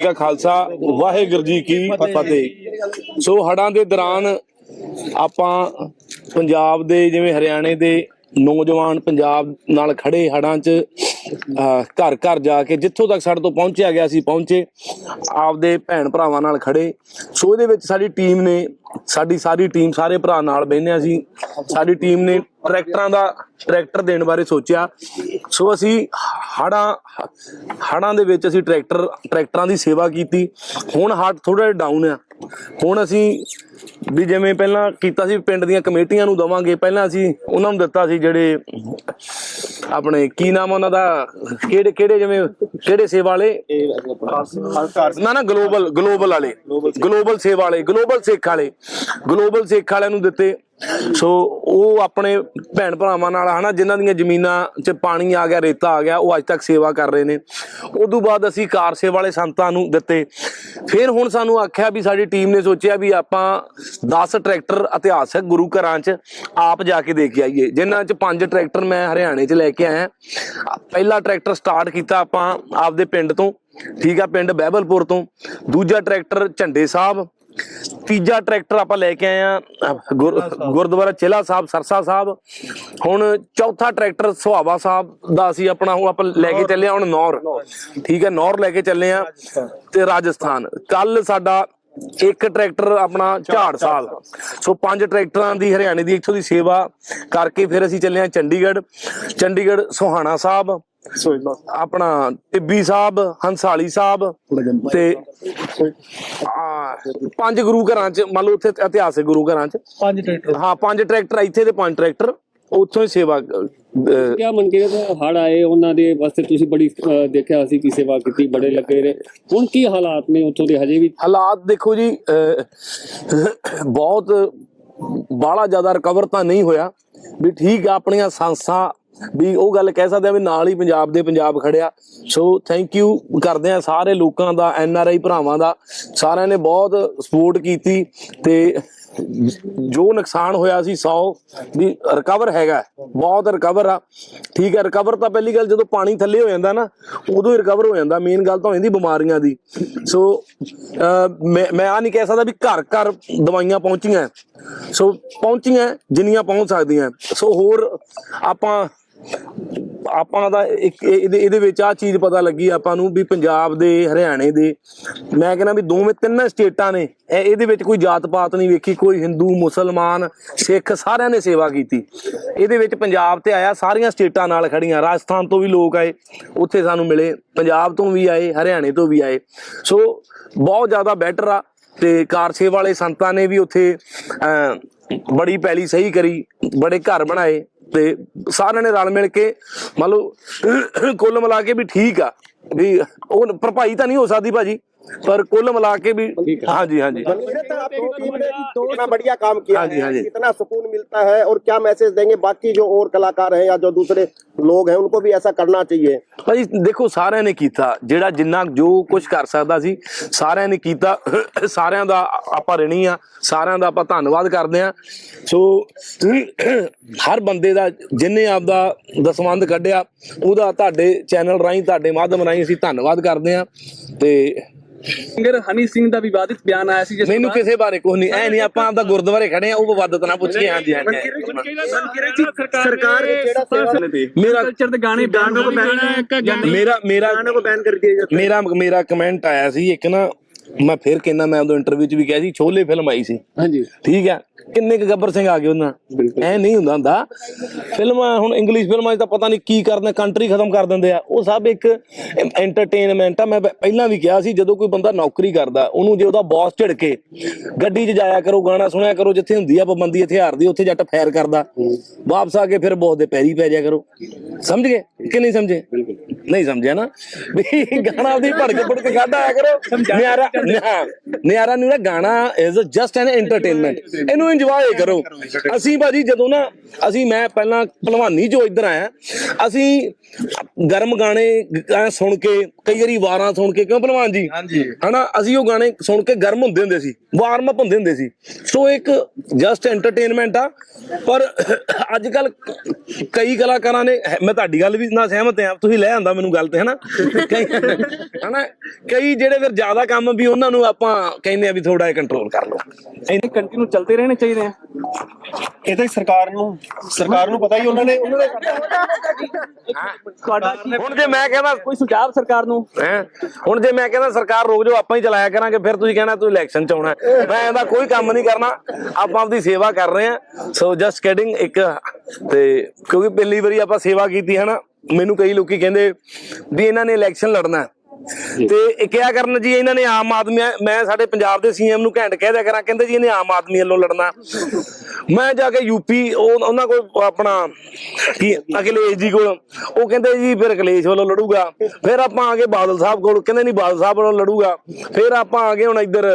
ਕਾ ਖਾਲਸਾ ਵਾਹਿਗੁਰੂ ਜੀ ਕੀ ਫਤਿਹ। ਸੋ ਹੜਾਂ ਦੇ ਦੌਰਾਨ ਆਪਾਂ ਪੰਜਾਬ ਦੇ ਜਿਵੇਂ ਹਰਿਆਣੇ ਦੇ ਨੌਜਵਾਨ ਪੰਜਾਬ ਨਾਲ ਖੜੇ ਹੜਾਂ 'ਚ ਅਹ, ਘਰ ਘਰ ਜਾ ਕੇ ਜਿੱਥੋਂ ਤੱਕ ਸਾਡੇ ਤੋਂ ਪਹੁੰਚਿਆ ਗਿਆ ਸੀ ਪਹੁੰਚੇ ਆਪਦੇ ਭੈਣ ਭਰਾਵਾਂ ਨਾਲ ਖੜੇ ਸੋ ਇਹਦੇ ਵਿੱਚ ਸਾਡੀ ਟੀਮ ਨੇ ਸਾਡੀ ਸਾਰੀ ਟੀਮ ਸਾਰੇ ਭਰਾ ਨਾਲ ਬਹਿੰਦੇ ਸੀ। ਸਾਡੀ ਟੀਮ ਨੇ ਟਰੈਕਟਰਾਂ ਦਾ ਟਰੈਕਟਰ ਦੇਣ ਬਾਰੇ ਸੋਚਿਆ। ਸੋ ਅਸੀਂ ਹੜਾਂ ਹੜਾਂ ਦੇ ਵਿੱਚ ਅਸੀਂ ਟਰੈਕਟਰ ਟਰੈਕਟਰਾਂ ਦੀ ਸੇਵਾ ਕੀਤੀ। ਹੁਣ ਹੜ ਥੋੜਾ ਡਾਊਨ ਆ। ਹੁਣ ਅਸੀਂ ਵੀ ਜਿਵੇਂ ਪਹਿਲਾਂ ਕੀਤਾ ਸੀ ਪਿੰਡ ਦੀਆਂ ਕਮੇਟੀਆਂ ਨੂੰ ਦਵਾਂਗੇ। ਪਹਿਲਾਂ ਅਸੀਂ ਉਹਨਾਂ ਨੂੰ ਦਿੱਤਾ ਸੀ ਜਿਹੜੇ ਆਪਣੇ ਕੀ ਨਾਮ ਉਹਨਾਂ ਦਾ? ਕਿਹੜੇ ਕਿਹੜੇ ਜਿਵੇਂ ਕਿਹੜੇ ਸੇਵਾ ਵਾਲੇ? ਨਾ ਨਾ ਗਲੋਬਲ ਗਲੋਬਲ ਵਾਲੇ। ਗਲੋਬਲ ਸੇਵਾ ਵਾਲੇ ਗਲੋਬਲ ਸਿੱਖ ਵਾਲੇ। ਗਲੋਬਲ ਸਿੱਖ ਵਾਲਿਆਂ ਨੂੰ ਦਿੱਤੇ। ਸੋ ਉਹ ਆਪਣੇ ਭੈਣ ਭਰਾਵਾਂ ਨਾਲ, ਹਨਾ, ਜਿਨ੍ਹਾਂ ਦੀਆਂ ਜ਼ਮੀਨਾਂ 'ਚ ਪਾਣੀ ਆ ਗਿਆ, ਰੇਤਾ ਆ ਗਿਆ, ਉਹ ਅੱਜ ਤੱਕ ਸੇਵਾ ਕਰ ਰਹੇ ਨੇ। ਉਦੋਂ ਬਾਅਦ ਅਸੀਂ ਕਾਰ ਸੇਵਾ ਵਾਲੇ ਸੰਤਾਂ ਨੂੰ ਦਿੱਤੇ। ਫਿਰ ਹੁਣ ਸਾਨੂੰ ਆਖਿਆ ਵੀ ਸਾਡੀ ਟੀਮ ਨੇ ਸੋਚਿਆ ਵੀ ਆਪਾਂ 10 ਟਰੈਕਟਰ ਇਤਿਹਾਸਕ ਗੁਰੂ ਘਰਾਂ 'ਚ ਆਪ ਜਾ ਕੇ ਦੇ ਕੇ ਆਈਏ। ਜਿਨ੍ਹਾਂ 'ਚ ਪੰਜ ਟਰੈਕਟਰ ਮੈਂ ਹਰਿਆਣੇ 'ਚ ਲੈ ਕੇ ਆਇਆ। ਪਹਿਲਾ ਟਰੈਕਟਰ ਸਟਾਰਟ ਕੀਤਾ ਆਪਾਂ ਆਪਦੇ ਪਿੰਡ ਤੋਂ, ਠੀਕ ਆ, ਪਿੰਡ ਬਹਿਬਲਪੁਰ ਤੋਂ। ਦੂਜਾ ਟਰੈਕਟਰ ਝੰਡੇ ਸਾਹਿਬ ਤੀਜਾ ਟਰੈਕਟਰ ਆਪਾਂ ਲੈ ਕੇ ਆਏ ਆ ਗੁਰ- ਗੁਰਦੁਆਰਾ ਚੇਲਾ ਸਾਹਿਬ ਸਰਸਾ ਸਾਹਿਬ। ਹੁਣ ਚੌਥਾ ਟਰੈਕਟਰ ਸੁਹਾਵਾ ਸਾਹਿਬ ਦਾ ਅਸੀਂ ਆਪਣਾ ਹੁਣ ਆਪਾਂ ਲੈ ਕੇ ਚੱਲੇ ਆ ਹੁਣ ਨੌਰ। ਠੀਕ ਹੈ ਨੌਰ ਲੈ ਕੇ ਚੱਲੇ ਆ ਤੇ ਰਾਜਸਥਾਨ। ਕੱਲ ਸਾਡਾ ਇੱਕ ਟਰੈਕਟਰ ਆਪਣਾ ਝਾੜ ਸਾਹਿਬ। ਸੋ ਪੰਜ ਟਰੈਕਟਰਾਂ ਦੀ ਹਰਿਆਣੇ ਦੀ ਇੱਥੋਂ ਦੀ ਸੇਵਾ ਕਰਕੇ ਫਿਰ ਅਸੀਂ ਚੱਲੇ ਆ ਚੰਡੀਗੜ੍ਹ। ਚੰਡੀਗੜ੍ਹ ਸੁਹਾਣਾ ਸਾਹਿਬ ਆਪਣਾ ਟਿੱਬੀ ਸਾਹਿਬ ਹੰਸਾਲੀ ਸਾਹਿਬ ਤੇ ਆ, ਪੰਜ ਗੁਰੂ ਘਰਾਂ ਚ ਮੰਨ ਲਓ ਉੱਥੇ ਇਤਿਹਾਸਿਕ ਗੁਰੂ ਘਰਾਂ ਚ। ਪੰਜ ਟਰੈਕਟਰ। ਹਾਂ ਪੰਜ ਟਰੈਕਟਰ ਇੱਥੇ ਤੇ ਪੰਜ ਟਰੈਕਟਰ ਉੱਥੋਂ ਹੀ ਸੇਵਾ ਕਿਆ ਮੰਨ ਕੇ ਹੜ ਆਏ ਉਹਨਾਂ ਦੇ ਵਾਸਤੇ ਤੁਸੀਂ ਬੜੀ ਦੇਖਿਆ ਅਸੀਂ ਕੀ ਸੇਵਾ ਕੀਤੀ ਬੜੇ ਲੱਗੇ ਰਹੇ। ਹੁਣ ਕੀ ਹਾਲਾਤ ਨੇ ਉੱਥੋਂ ਦੇ ਹਜੇ ਵੀ? ਹਾਲਾਤ ਦੇਖੋ ਜੀ ਬਹੁਤ ਬਾਹਲਾ ਜ਼ਿਆਦਾ ਰਿਕਵਰ ਤਾਂ ਨਹੀਂ ਹੋਇਆ। ਵੀ ਠੀਕ ਆ ਆਪਣੀਆਂ ਸੰਸਾਂ ਵੀ ਉਹ ਗੱਲ ਕਹਿ ਸਕਦੇ ਆ ਵੀ ਨਾਲ ਹੀ ਪੰਜਾਬ ਦੇ ਪੰਜਾਬ ਖੜਿਆ। ਸੋ ਥੈਂਕ ਯੂ ਕਰਦੇ ਆ ਸਾਰੇ ਲੋਕਾਂ ਦਾ ਐਨ ਆਰ ਆਈ ਭਰਾਵਾਂ ਦਾ। ਸਾਰਿਆਂ ਨੇ ਬਹੁਤ ਸਪੋਰਟ ਕੀਤੀ ਤੇ ਜੋ ਨੁਕਸਾਨ ਹੋਇਆ ਸੀ 100 ਵੀ ਰਿਕਵਰ ਹੈਗਾ ਬਹੁਤ ਰਿਕਵਰ ਆ। ਠੀਕ ਹੈ ਰਿਕਵਰ ਤਾਂ ਪਹਿਲੀ ਗੱਲ ਜਦੋਂ ਪਾਣੀ ਥੱਲੇ ਹੋ ਜਾਂਦਾ ਨਾ, ਉਦੋਂ ਹੀ ਰਿਕਵਰ ਹੋ ਜਾਂਦਾ। ਮੇਨ ਗੱਲ ਤਾਂ ਹੋ ਜਾਂਦੀ ਬਿਮਾਰੀਆਂ ਦੀ। ਸੋ ਮੈਂ ਮੈਂ ਆ ਨਹੀਂ ਕਹਿ ਸਕਦਾ ਵੀ ਘਰ ਘਰ ਦਵਾਈਆਂ ਪਹੁੰਚੀਆਂ। ਸੋ ਪਹੁੰਚੀਆਂ, ਜਿੰਨੀਆਂ ਪਹੁੰਚ ਸਕਦੀਆਂ। ਸੋ ਹੋਰ ਆਪਾਂ ਆਪਾਂ ਦਾ ਇੱਕ ਇਹਦੇ ਇਹਦੇ ਵਿੱਚ ਆ ਚੀਜ਼ ਪਤਾ ਲੱਗੀ ਆਪਾਂ ਨੂੰ ਵੀ ਪੰਜਾਬ ਦੇ, ਹਰਿਆਣੇ ਦੇ। ਮੈਂ ਕਹਿੰਦਾ ਵੀ ਦੋਵੇਂ ਤਿੰਨਾਂ ਸਟੇਟਾਂ ਨੇ, ਇਹ- ਇਹਦੇ ਵਿੱਚ ਕੋਈ ਜਾਤ ਪਾਤ ਨਹੀਂ ਵੇਖੀ, ਕੋਈ ਹਿੰਦੂ, ਮੁਸਲਮਾਨ, ਸਿੱਖ ਸਾਰਿਆਂ ਨੇ ਸੇਵਾ ਕੀਤੀ। ਇਹਦੇ ਵਿੱਚ ਪੰਜਾਬ ਤੇ ਆਇਆ, ਸਾਰੀਆਂ ਸਟੇਟਾਂ ਨਾਲ ਖੜੀਆਂ। ਰਾਜਸਥਾਨ ਤੋਂ ਵੀ ਲੋਕ ਆਏ, ਉੱਥੇ ਸਾਨੂੰ ਮਿਲੇ। ਪੰਜਾਬ ਤੋਂ ਵੀ ਆਏ, ਹਰਿਆਣੇ ਤੋਂ ਵੀ ਆਏ। ਸੋ, ਬਹੁਤ ਜ਼ਿਆਦਾ ਬੈਟਰ ਆ ਤੇ ਕਾਰ ਸੇਵਾ ਵਾਲੇ ਸੰਤਾਂ ਨੇ ਵੀ ਉੱਥੇ ਬੜੀ ਪੈਲੀ ਸਹੀ ਕਰੀ, ਬੜੇ ਘਰ ਬਣਾਏ। ਤੇ ਸਾਰਿਆਂ ਨੇ ਰਲ ਮਿਲ ਕੇ ਮੰਨ ਲਓ ਕੁੱਲ ਮਿਲਾ ਕੇ ਵੀ ਠੀਕ ਆ, ਵੀ ਉਹ ਭਰਪਾਈ ਤਾਂ ਨਹੀਂ ਹੋ ਸਕਦੀ ਭਾਜੀ। ਪਰ ਕੁੱਲ ਮਿਲਾ ਕੇ ਵੀ ਹਾਂਜੀ ਹਾਂਜੀ मंदिर आपकी टीम ने इतना बढ़िया काम किया हाँ जी, हाँ जी। है कितना सुकून मिलता है और क्या मैसेज देंगे बाकी जो और कलाकार हैं या जो दूसरे लोग हैं उनको भी ऐसा करना चाहिए ਭਾਜੀ ਦੇਖੋ ਸਾਰਿਆਂ ਨੇ ਕੀਤਾ ਜਿਹੜਾ ਜਿੰਨਾ ਜੋ ਕੁਝ ਕਰ ਸਕਦਾ ਸੀ ਸਾਰਿਆਂ ਨੇ ਕੀਤਾ ਸਾਰਿਆਂ ਦਾ ਆਪਾਂ ਰਣੀ ਆ ਸਾਰਿਆਂ ਦਾ ਆਪਾਂ ਧੰਨਵਾਦ ਕਰਦੇ ਆ ਸੋ ਹਰ ਬੰਦੇ ਦਾ ਜਿਨੇ ਆਪਦਾ ਦਸਵੰਦ ਕੱਢਿਆ ਉਹਦਾ ਤੁਹਾਡੇ ਚੈਨਲ ਰਾਹੀਂ ਤੁਹਾਡੇ ਮਾਧਿਅਮ ਰਾਹੀਂ ਅਸੀਂ ਧੰਨਵਾਦ ਕਰਦੇ ਆ ਤੇ ਸਿੰਗਰ ਹਨੀ ਸਿੰਘ ਦਾ ਵਿਵਾਦਿਤ ਬਿਆਨ ਆਇਆ ਸੀ ਜਿਸ ਮੈਨੂੰ ਕਿਸੇ ਬਾਰੇ ਕੁਝ ਨਹੀਂ। ਐ ਨਹੀਂ ਆਪਾਂ ਆਪਦਾ ਗੁਰਦੁਆਰੇ ਖੜੇ ਆ ਉਹ ਵਿਵਾਦਤ ਨਾ ਪੁੱਛੀਏ ਹਾਂਜੀ ਹਾਂਜੀ ਸਰਕਾਰ ਮੇਰਾ ਮੇਰਾ ਕਮੈਂਟ ਆਇਆ ਸੀ ਇੱਕ ਨਾ ਮੈਂ ਫਿਰ ਕਹਿੰਦਾ ਮੈਂ ਉਦੋਂ ਇੰਟਰਵਿਊ 'ਚ ਵੀ ਕਿਹਾ ਸੀ ਛੋਲੇ ਫਿਲਮ ਆਈ ਸੀ। ਹਾਂਜੀ। ਠੀਕ ਹੈ? ਕਿੰਨੇ ਕ ਗੱਬਰ ਸਿੰਘ ਆ ਗਏ ਉਹਨਾਂ ਐ ਨਹੀਂ ਹੁੰਦਾ ਹੁੰਦਾ। ਫਿਲਮਾਂ ਹੁਣ ਇੰਗਲਿਸ਼ ਫਿਲਮਾਂ 'ਚ ਤਾਂ ਪਤਾ ਨਹੀਂ ਕੀ ਕਰਦੇ ਕੰਟਰੀ ਖਤਮ ਕਰ ਦਿੰਦੇ ਆ। ਉਹ ਸਭ ਇੱਕ ਐਂਟਰਟੇਨਮੈਂਟ ਆ। ਮੈਂ ਪਹਿਲਾਂ ਵੀ ਕਿਹਾ ਸੀ ਜਦੋਂ ਕੋਈ ਬੰਦਾ ਨੌਕਰੀ ਕਰਦਾ ਉਹਨੂੰ ਜੇ ਉਹਦਾ ਬੌਸ ਝਿੜਕੇ ਗੱਡੀ 'ਚ ਜਾਇਆ ਕਰੋ ਗਾਣਾ ਸੁਣਿਆ ਕਰੋ ਜਿੱਥੇ ਹੁੰਦੀ ਆ ਪਾਬੰਦੀ ਹਥਿਆਰ ਦੀ ਉੱਥੇ ਜੱਟ ਫਾਇਰ ਕਰਦਾ। ਵਾਪਸ ਆ ਕੇ ਫਿਰ ਬੌਸ ਦੇ ਪੈਰੀ ਪੈ ਜਾ ਕਰੋ। ਸਮਝ ਗਏ ਕਿ ਨਹੀਂ ਸਮਝੇ? ਨਹੀਂ ਸਮਝਿਆ ਨਾ। ਵੀ ਗਾਣਾ ਦੀ ਭੜਕ ਭੜਕ ਕੱਢ ਆਇਆ ਕਰੋ। ਨਿਆਰਾ ਨਿਆ- ਨਿਆਰਾ ਨੂੰ ਨਾ ਗਾਣਾ ਇਜ਼ ਜਸਟ ਐਨ ਐਂਟਰਟੇਨਮੈਂਟ ਇਹਨੂੰ ਇੰਜੋਏ ਕਰੋ। ਅਸੀਂ ਭਾਜੀ ਜਦੋਂ ਨਾ ਅਸੀਂ ਮੈਂ ਪਹਿਲਾਂ ਭਲਵਾਨੀ ਜੋ ਇੱਧਰ ਆਇਆ। ਅਸੀਂ ਗਰਮ ਗਾਣੇ ਸੁਣ ਕੇ ਕਈ ਵਾਰੀ ਵਾਰਾਂ ਸੁਣ ਕੇ ਕਿਉਂ ਭਲਵਾਨ ਜੀ? ਹਾਂਜੀ। ਹਨਾ ਅਸੀਂ ਉਹ ਗਾਣੇ ਸੁਣ ਕੇ ਗਰਮ ਹੁੰਦੇ ਹੁੰਦੇ ਸੀ ਵਾਰਮ ਅਪ ਹੁੰਦੇ ਹੁੰਦੇ ਸੀ। ਸੋ ਇੱਕ ਜਸਟ ਐਂਟਰਟੇਨਮੈਂਟ ਆ ਪਰ ਅੱਜ ਕੱਲ ਕਈ ਕਲਾਕਾਰਾਂ ਨੇ ਮੈਂ ਤੁਹਾਡੀ ਗੱਲ ਵੀ ਨਾਲ ਸਹਿਮਤ ਆ ਤੁਸੀਂ ਲੈ ਆਂਦਾ ਮੈਨੂੰ ਗੱਲ ਤੇ ਹਨਾ? ਹਨਾ ਕਈ ਜਿਹੜੇ ਫਿਰ ਜ਼ਿਆਦਾ ਕੰਮ ਵੀ ਉਹਨਾਂ ਨੂੰ ਆਪਾਂ ਕਹਿੰਦੇ ਆ ਵੀ ਥੋੜਾ ਜਿਹਾ ਕੰਟਰੋਲ ਕਰ ਲਓ। ਇਹ ਕੰਟੀਨਿਊ ਚੱਲਦੇ ਰਹਿਣੇ ਚਾਹੀਦੇ ਆ। ਇਹ ਤਾਂ ਸਰਕਾਰ ਨੂੰ ਸਰਕਾਰ ਨੂੰ ਪਤਾ ਹੀ ਉਹਨਾਂ ਨੇ ਉਹਨਾਂ ਨੇ ਤੁਹਾਡਾ ਹੁਣ ਜੇ ਮੈਂ ਕਹਿੰਦਾ ਕੋਈ ਸੁਝਾਅ ਸਰਕਾਰ ਨੂੰ? ਹੈਂ? ਹੁਣ ਜੇ ਮੈਂ ਕਹਿੰਦਾ ਸਰਕਾਰ ਰੋਕ ਜਾਓ, ਆਪਾਂ ਹੀ ਚਲਾਇਆ ਕਰਾਂਗੇ, ਫਿਰ ਤੁਸੀਂ ਕਹਿਣਾ ਤੂੰ ਇਲੈਕਸ਼ਨ ਚ ਆਉਣਾ। ਮੈਂ ਇਹਦਾ ਕੋਈ ਕੰਮ ਨਹੀਂ ਕਰਨਾ। ਆਪਾਂ ਆਪਦੀ ਸੇਵਾ ਕਰ ਰਹੇ ਹਾਂ। ਸੋ ਜਸਟ ਕਿਡਿੰਗ ਇੱਕ ਤੇ ਕਿਉਂਕਿ ਪਹਿਲੀ ਵਾਰੀ ਆਪਾਂ ਸੇਵਾ ਕੀਤੀ ਹੈ ਨਾ, ਮੈਨੂੰ ਕਈ ਲੋਕੀ ਕਹਿੰਦੇ ਵੀ ਇਹਨਾਂ ਨੇ ਇਲੈਕਸ਼ਨ ਲੜਨਾ ਤੇ ਇਹ ਕਿਹਾ ਕਰਨ ਜੀ ਇਹਨਾਂ ਨੇ ਆਮ ਆਦਮੀ ਮੈਂ ਸਾਡੇ ਪੰਜਾਬ ਦੇ ਸੀਐਮ ਨੂੰ ਘੈਂਟ ਕਹਿ ਦਿਆ ਕਰਾਂ ਕਹਿੰਦੇ ਜੀ ਇਹਨੇ ਆਮ ਆਦਮੀ ਵੱਲੋਂ ਲੜਨਾ। ਮੈਂ ਜਾ ਕੇ ਯੂਪੀ ਉਹ ਉਹਨਾਂ ਕੋਲ ਆਪਣਾ ਕੀ ਅਖਿਲੇਸ਼ ਜੀ ਕੋਲ ਉਹ ਕਹਿੰਦੇ ਜੀ ਫਿਰ ਅਖਿਲੇਸ਼ ਵੱਲੋਂ ਲੜੂਗਾ। ਫਿਰ ਆਪਾਂ ਆ ਗਏ ਬਾਦਲ ਸਾਹਿਬ ਕੋਲ ਕਹਿੰਦੇ ਨਹੀਂ ਬਾਦਲ ਸਾਹਿਬ ਵੱਲੋਂ ਲੜੂਗਾ। ਫਿਰ ਆਪਾਂ ਆ ਗਏ ਹੁਣ ਇੱਧਰ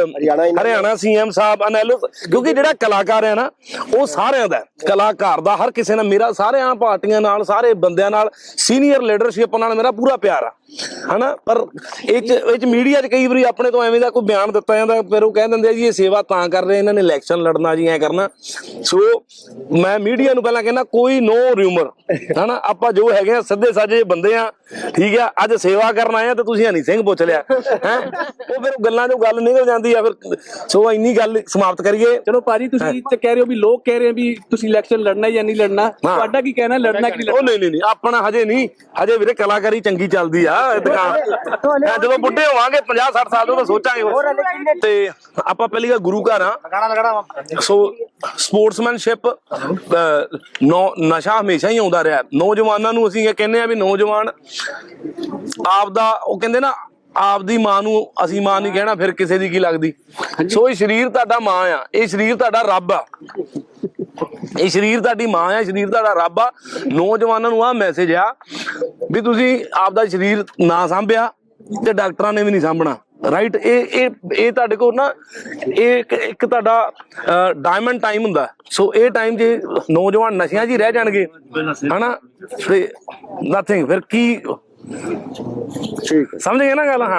ਹਰਿਆਣਾ ਸੀਐਮ ਸਾਹਿਬ ਅਨੈਲੋ ਕਿਉਂਕਿ ਜਿਹੜਾ ਕਲਾਕਾਰ ਹੈ ਨਾ ਉਹ ਸਾਰਿਆਂ ਦਾ। ਕਲਾਕਾਰ ਦਾ ਹਰ ਕਿਸੇ ਨਾਲ ਮੇਰਾ ਸਾਰਿਆਂ ਪਾਰਟੀਆਂ ਨਾਲ ਸਾਰੇ ਬੰਦਿਆਂ ਨਾਲ ਸੀਨੀਅਰ ਲੀਡਰਸ਼ਿਪ ਨਾਲ ਮੇਰਾ ਪੂਰਾ ਪਿਆਰ ਆ। ਹਨਾ? ਪਰ ਇਹ ਚ ਇਹ ਚ ਮੀਡੀਆ 'ਚ ਕਈ ਵਾਰੀ ਆਪਣੇ ਤੋਂ ਐਵੇਂ ਦਾ ਕੋਈ ਬਿਆਨ ਦਿੱਤਾ ਜਾਂਦਾ ਫਿਰ ਉਹ ਕਹਿ ਦਿੰਦੇ ਆ ਜੀ ਇਹ ਸੇਵਾ ਤਾਂ ਕਰ ਰਹੇ ਇਹਨਾਂ ਨੇ ਇਲੈਕਸ਼ਨ ਲੜਨਾ ਜੀ ਐ ਕਰਨਾ। ਸੋ ਮੈਂ ਮੀਡੀਆ ਨੂੰ ਪਹਿਲਾਂ ਕਹਿੰਦਾ ਕੋਈ ਨੋ ਰਿਊਮਰ ਹਨਾ? ਆਪਾਂ ਜੋ ਹੈਗੇ ਆ ਸਿੱਧੇ ਸਾਜੇ ਬੰਦੇ ਆ ਠੀਕ ਆ ਅੱਜ ਸੇਵਾ ਕਰਨ ਆਏ ਆ ਤੇ ਤੁਸੀਂ ਹਨੀ ਸਿੰਘ ਪੁੱਛ ਲਿਆ ਹੈ? ਉਹ ਫਿਰ ਗੱਲਾਂ ਚੋਂ ਗੱਲ ਨਿਕਲ ਜਾਂਦੀ ਆ ਫਿਰ ਸੋ ਇੰਨੀ ਗੱਲ ਸਮਾਪਤ ਕਰੀਏ। ਚਲੋ ਭਾਜੀ ਤੁਸੀਂ ਤੇ ਕਹਿ ਰਹੇ ਹੋ ਵੀ ਲੋਕ ਕਹਿ ਰਹੇ ਆ ਵੀ ਤੁਸੀਂ ਇਲੈਕਸ਼ਨ ਲੜਨਾ ਜਾਂ ਨਹੀਂ ਲੜਨਾ ਤੁਹਾਡਾ ਕੀ ਕਹਿਣਾ ਲੜਨਾ ਕਿ ਨਹੀਂ ਉਹ ਨਹੀਂ ਨਹੀਂ ਆਪਣਾ ਹਜੇ ਨਹੀਂ ਹਜੇ ਵੀਰੇ ਕਲਾਕਾਰੀ ਚੰਗੀ ਚੱਲਦੀ ਆ ਦੁਕਾਨ ਹੈਂ, ਜਦੋਂ ਬੁੱਢੇ ਹੋਵਾਂਗੇ 50 60 ਸਾਲ ਦੇ ਉਦੋਂ ਸੋਚਾਂਗੇ ਤੇ ਆਪਾਂ ਪਹਿਲੀ ਗੱਲ ਗੁਰੂ ਘਰ ਆ। ਸੋ ਸਪੋਰਟਸਮੈਨਸ਼ਿਪ ਨਸ਼ਾ ਹਮੇਸ਼ਾ ਹੀ ਆਉਂਦਾ ਰਿਹਾ। ਨੌਜਵਾਨਾਂ ਨੂੰ ਅਸੀਂ ਇਹ ਕਹਿੰਦੇ ਆ ਵੀ ਨੌਜਵਾਨ ਆਪ ਦਾ ਉਹ ਕਹਿੰਦੇ ਨਾ ਆਪਦੀ ਮਾਂ ਨੂੰ ਅਸੀਂ ਮਾਂ ਨਹੀਂ ਕਹਿਣਾ ਫਿਰ ਕਿਸੇ ਦੀ ਕੀ ਲੱਗਦੀ? ਸੋ ਇਹ ਸਰੀਰ ਤੁਹਾਡਾ ਮਾਂ ਆ। ਇਹ ਸਰੀਰ ਤੁਹਾਡਾ ਰੱਬ ਆ। ਇਹ ਸਰੀਰ ਤੁਹਾਡੀ ਮਾਂ ਆ ਸਰੀਰ ਤੁਹਾਡਾ ਰੱਬ ਆ। ਨੌਜਵਾਨਾਂ ਨੂੰ ਆ ਮੈਸੇਜ ਆ ਵੀ ਤੁਸੀਂ ਆਪਦਾ ਸਰੀਰ ਨਾ ਸੰਭਿਆ। ਤੇ ਡਾਕਟਰਾਂ ਨੇ ਵੀ ਨਹੀਂ ਸਾਂਭਣਾ। ਰਾਈਟ ਇਹ ਇਹ ਇਹ ਤੁਹਾਡੇ ਕੋਲ ਨਾ, ਇਹ ਇੱਕ ਤੁਹਾਡਾ ਡਾਇਮੰਡ ਟਾਈਮ ਹੁੰਦਾ। ਸੋ ਇਹ ਟਾਈਮ ਜੇ ਨੌਜਵਾਨ ਨਸ਼ਿਆਂ 'ਚ ਹੀ ਰਹਿ ਜਾਣਗੇ, ਹਨਾ? ਤੇ ਨਥਿੰਗ ਫਿਰ ਕੀ ਠੀਕ। ਸਮਝ ਗਏ ਨਾ ਗੱਲ? ਹਾਂ।